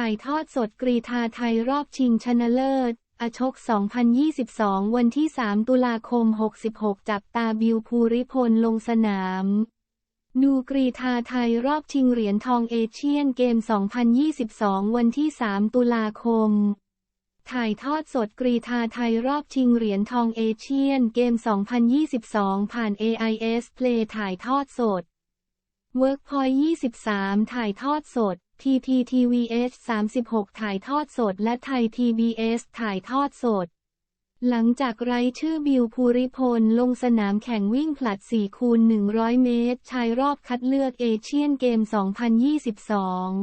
ถ่ายทอดสดกรีธาไทยรอบชิงชนะเลิศ อชก 2022 วันที่ 3 ตุลาคม 66 จับตาบิวภูริพลลงสนามดูกรีธาไทยรอบชิงเหรียญทองเอเชียนเกม 2022 วันที่ 3 ตุลาคม ถ่ายทอดสดกรีธาไทยรอบชิงเหรียญทองเอเชียนเกม 2022 ผ่าน AIS Play ถ่ายทอดสด Workpoint 23 ถ่ายทอดสด PPTVS 36 ถ่ายทอดสด และไทย PBS ถ่ายทอดสด หลังจากไร้ชื่อบิวภูริพล ลงสนามแข่งวิ่งผลัด 4 คูณ 100 เมตร ชายรอบคัดเลือกเอเชียนเกม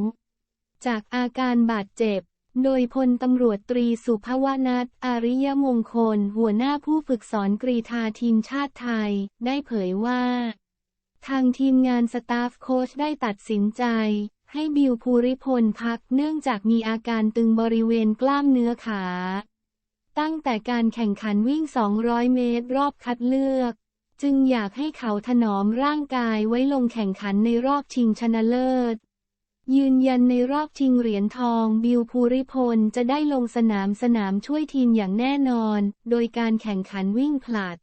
2022 จากอาการบาดเจ็บ โดยพลตำรวจตรีสุภวนัทอาริยมงคล หัวหน้าผู้ฝึกสอนกรีธาทีมชาติไทย ได้เผยว่า ทางทีมงานสตาฟโค้ชได้ตัดสินใจ ให้บิวภูริพลพักเนื่องจากมีอาการตึงบริเวณกล้ามเนื้อขา ตั้งแต่การแข่งขันวิ่ง 200 เมตรรอบคัดเลือก จึงอยากให้เขาถนอมร่างกายไว้ลงแข่งขันในรอบชิงชนะเลิศ ยืนยันในรอบชิงเหรียญทองบิวภูริพลจะได้ลงสนามสนามช่วยทีมอย่างแน่นอน โดยการแข่งขันวิ่งผลัด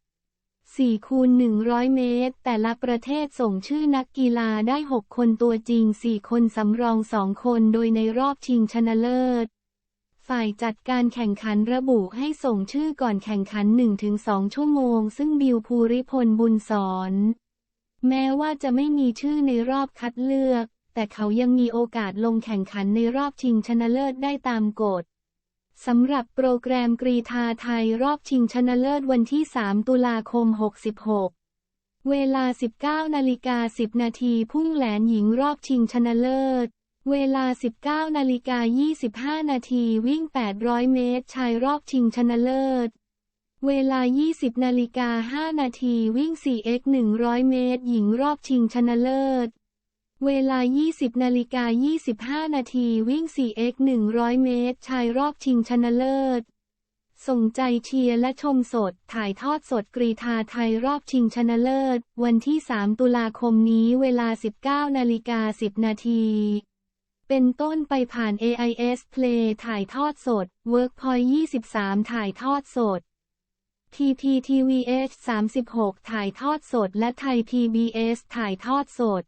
4คูณ100 เมตร แต่ละประเทศส่งชื่อนักกีฬาได้ 6 คนตัวจริง 4 คนสำรอง 2 คนโดยในรอบชิงชนะเลิศ ฝ่ายจัดการแข่งขันระบุให้ส่งชื่อก่อนแข่งขัน 1-2 ชั่วโมง ซึ่งบิวภูริพลบุญสอน แม้ว่าจะไม่มีชื่อในรอบคัดเลือก แต่เขายังมีโอกาสลงแข่งขันในรอบชิงชนะเลิศได้ตามกฎ สำหรับโปรแกรมกรีธาไทยรอบชิงชนะเลิศวันที่ 3 ตุลาคม 66 เวลา 19นาฬิกา10 นาทีพุ่งแหลนหญิงรอบชิงชนะเลิศ เวลา 19นาฬิกา25 นาทีวิ่ง 800 เมตร ชายรอบชิงชนะเลิศ เวลา 20นาฬิกา5นาทีวิ่ง 4x 100 เมตร หญิงรอบชิงชนะเลิศ เวลา 20 นาฬิกา 25 นาที วิ่ง 4x 100 เมตร ชายรอบชิงชนะเลิศ ส่งใจเชียร์และชมสด ถ่ายทอดสดกรีธาไทยรอบชิงชนะเลิศ วันที่ 3 ตุลาคมนี้เวลา 19 นาฬิกา 10 นาที เป็นต้นไปผ่าน AIS Play ถ่ายทอดสด Workpoint 23 ถ่ายทอดสด PPTVH 36 ถ่ายทอดสด และไทย PBS ถ่ายทอดสด